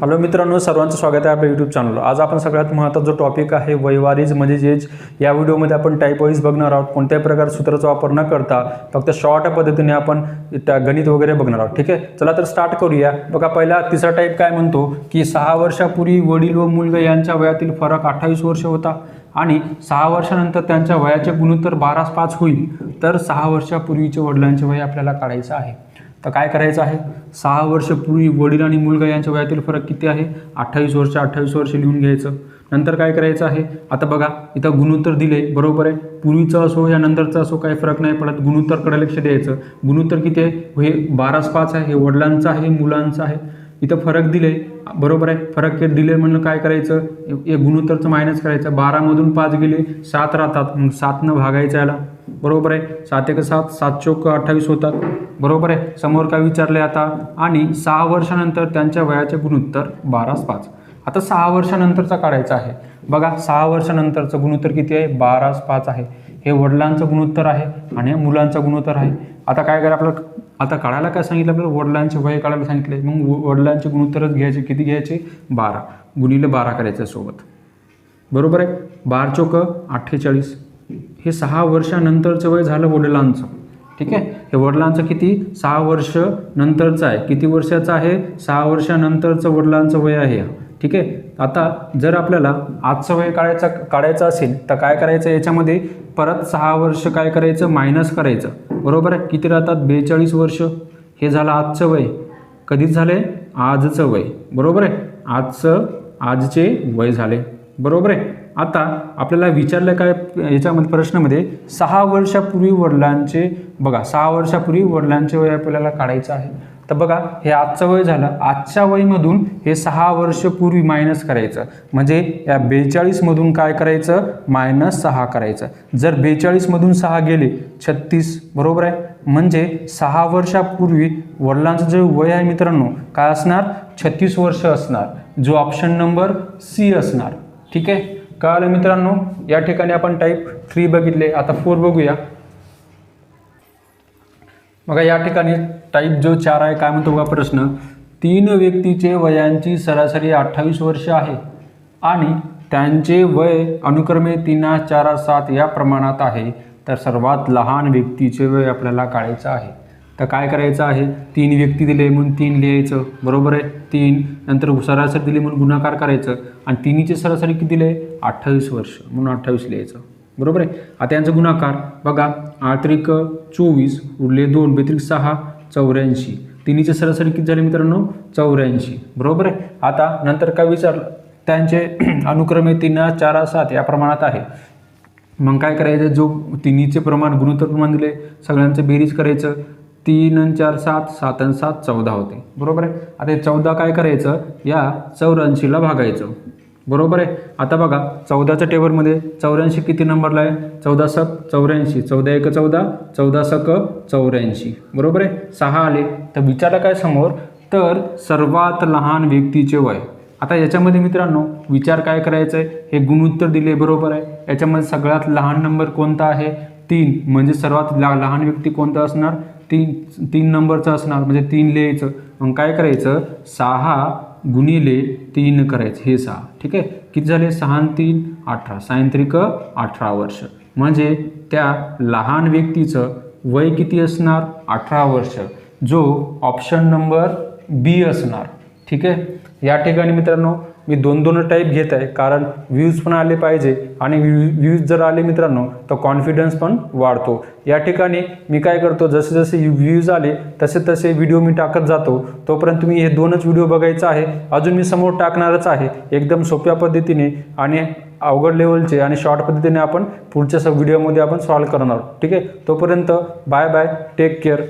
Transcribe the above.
Hello मित्रांनो सर्वांचं स्वागत आहे आपल्या यूट्यूब चॅनलवर आज आपण सगळ्यात महत्त्वाचा जो टॉपिक आहे वैवारीज म्हणजे जेज या व्हिडिओमध्ये आपण टाईप वाईज बघणार आहोत. कोणत्याही प्रकार सूत्राचा वापर न करता फक्त शॉर्ट पद्धतीने आपण त्या गणित वगैरे बघणार आहोत. ठीक आहे? चला तर स्टार्ट करूया. बघा पहिला तिसरा टाईप काय म्हणतो? की सहा वर्षापूर्वी वडील व मुलगा यांच्या वयातील फरक अठ्ठावीस वर्ष होता आणि सहा वर्षानंतर त्यांच्या वयाचे गुणोत्तर बारा पाच होईल. तर सहा वर्षापूर्वीचे वडिलांचे वय आपल्याला काढायचं आहे. तर काय करायचं आहे? सहा वर्षपूर्वी वडील आणि मुलगा यांच्या वयातील फरक किती आहे? अठ्ठावीस वर्ष अठ्ठावीस वर्ष लिहून घ्यायचं. नंतर काय करायचं आहे? आता बघा इथं गुणोत्तर दिले बरोबर आहे? पूर्वीचं असो या नंतरचं असो काही फरक नाही पडत. गुणोत्तरकडे लक्ष द्यायचं. गुणोत्तर किती आहे? हे बारास पाच आहे हे वडिलांचं आहे मुलांचं आहे. इथं फरक दिले बरोबर आहे? फरक हे दिले म्हणून काय करायचं? हे गुणोत्तरचं मायनस करायचं. बारामधून पाच गेले सात राहतात. मग सातनं भागायचं याला. बरोबर आहे. सात एक सात सात चौक अठ्ठावीस होतात. बरोबर आहे. समोर काय विचारले आता? आणि सहा वर्षानंतर त्यांच्या वयाचे गुणोत्तर बारास पाच. आता सहा वर्षानंतरचा काढायचा आहे. बघा सहा वर्षानंतरचं गुणोत्तर किती आहे? बारास पाच आहे. हे वडिलांचं गुणोत्तर आहे आणि मुलांचं गुणोत्तर आहे. आता काय करा आपलं आता काढायला काय सांगितलं आपल्याला? वडिलांचे वय काढायला सांगितले. मग वडिलांचे गुणोत्तरच घ्यायचे. किती घ्यायचे? बारा. गुणिले बारा करायचं सोबत. बरोबर आहे? बार चौक अठ्ठेचाळीस. हे सहा वर्षानंतरचं वय झालं वडिलांचं. ठीक आहे? हे वडिलांचं किती? सहा वर्ष नंतरचं आहे. किती वर्षाचं आहे? सहा वर्षानंतरचं वडिलांचं वय आहे. ठीक आहे? आता जर आपल्याला आजचं वय काढायचं काढायचं असेल तर काय करायचं याच्यामध्ये? परत सहा वर्ष काय करायचं? मायनस करायचं. बरोबर आहे? किती राहतात? बेचाळीस वर्ष. हे झालं आजचं वय. कधीच झाले? आजचं वय. बरोबर आहे? आजचं आजचे वय झाले. बरोबर आहे? आता आपल्याला विचारलं काय याच्यामध्ये प्रश्नामध्ये सहा वर्षापूर्वी वडिलांचे बघा सहा वर्षापूर्वी वडिलांचे वय आपल्याला काढायचं आहे. तर बघा हे आजचं वय झालं. आजच्या वयमधून हे सहा वर्षपूर्वी मायनस करायचं. म्हणजे या बेचाळीसमधून काय करायचं? मायनस सहा करायचं. जर बेचाळीसमधून सहा गेले छत्तीस बरोबर आहे? म्हणजे सहा वर्षापूर्वी वडिलांचं जे वय आहे मित्रांनो काय असणार? छत्तीस वर्ष असणार. जो ऑप्शन नंबर सी असणार. ठीक आहे? कळालं मित्रांनो? या ठिकाणी आपण टाईप थ्री बघितले. आता फोर बघूया. बघा या ठिकाणी टाईप जो चार आहे काय म्हणतो बघा प्रश्न? तीन व्यक्तीचे वयांची सरासरी अठ्ठावीस वर्ष आहे आणि त्यांचे वय अनुक्रमे तीन चार सात या प्रमाणात आहे. तर सर्वात लहान व्यक्तीचे वय आपल्याला काढायचं आहे. तर काय करायचं आहे? तीन व्यक्ती दिले म्हणून तीन लिहायचं. बरोबर आहे? तीन. नंतर सरासरी दिली म्हणून गुणाकार करायचं. आणि तिन्हीचे सरासरी किती दिले? अठ्ठावीस वर्ष. म्हणून अठ्ठावीस लिहायचं. बरोबर आहे? आता यांचा गुणाकार. बघा आत्रिक चोवीस उरले दोन बेत्रिक सहा चौऱ्याऐंशी. तिन्हीचे सरासरी किती झाले मित्रांनो? चौऱ्याऐंशी. बरोबर आहे? आता नंतर काय विचारलं? त्यांचे अनुक्रमे तीन चार सात या प्रमाणात आहे. मग काय करायचं? जो तिन्हीचे प्रमाण गुणोत्तर प्रमाण दिले सगळ्यांचं बेरीज करायचं. तीन आणि चार सात सात आणि सात चौदा होते. बरोबर आहे? आता हे चौदा काय करायचं? या चौऱ्याऐंशीला भागायचं. बरोबर आहे? आता बघा चौदाच्या टेबलमध्ये चौऱ्याऐंशी किती नंबरला आहे? चौदा सक चौऱ्याऐंशी. चौदा एक चौदा चौदा सक चौऱ्याऐंशी. बरोबर आहे? सहा आले. तर विचारलं काय समोर? तर सर्वात लहान व्यक्तीचे वय. आता याच्यामध्ये मित्रांनो विचार काय करायचं आहे हे गुणोत्तर दिले बरोबर आहे? याच्यामध्ये सगळ्यात लहान नंबर कोणता आहे? तीन. म्हणजे सर्वात लहान व्यक्ती कोणता असणार? तीन तीन नंबरचं असणार म्हणजे तीन लिहायचं मग काय करायचं? सहा गुणिले तीन करायचं हे सहा. ठीक आहे? किती झाले? सहा तीन अठरा. सायंत्रिक अठरा वर्ष. म्हणजे त्या लहान व्यक्तीचं वय किती असणार? अठरा वर्ष. जो ऑप्शन नंबर बी असणार. ठीक आहे? या ठिकाणी मित्रांनो मी दोन दोन टाईप घेत आहे. कारण व्ह्यूज पण आले पाहिजे आणि व्ह्यूज जर आले मित्रांनो तर कॉन्फिडन्स पण वाढतो. या ठिकाणी मी काय करतो जसे जसे व्ह्यूज आले तसे तसे व्हिडिओ मी टाकत जातो. तोपर्यंत तुम्ही हे दोनच व्हिडिओ बघायचा आहे. अजून मी समोर टाकणारच आहे. एकदम सोप्या पद्धतीने आणि अवघड लेवलचे आणि शॉर्ट पद्धतीने आपण पुढच्या व्हिडिओमध्ये आपण सॉल्व करणार ठीक आहे? तोपर्यंत बाय बाय टेक केअर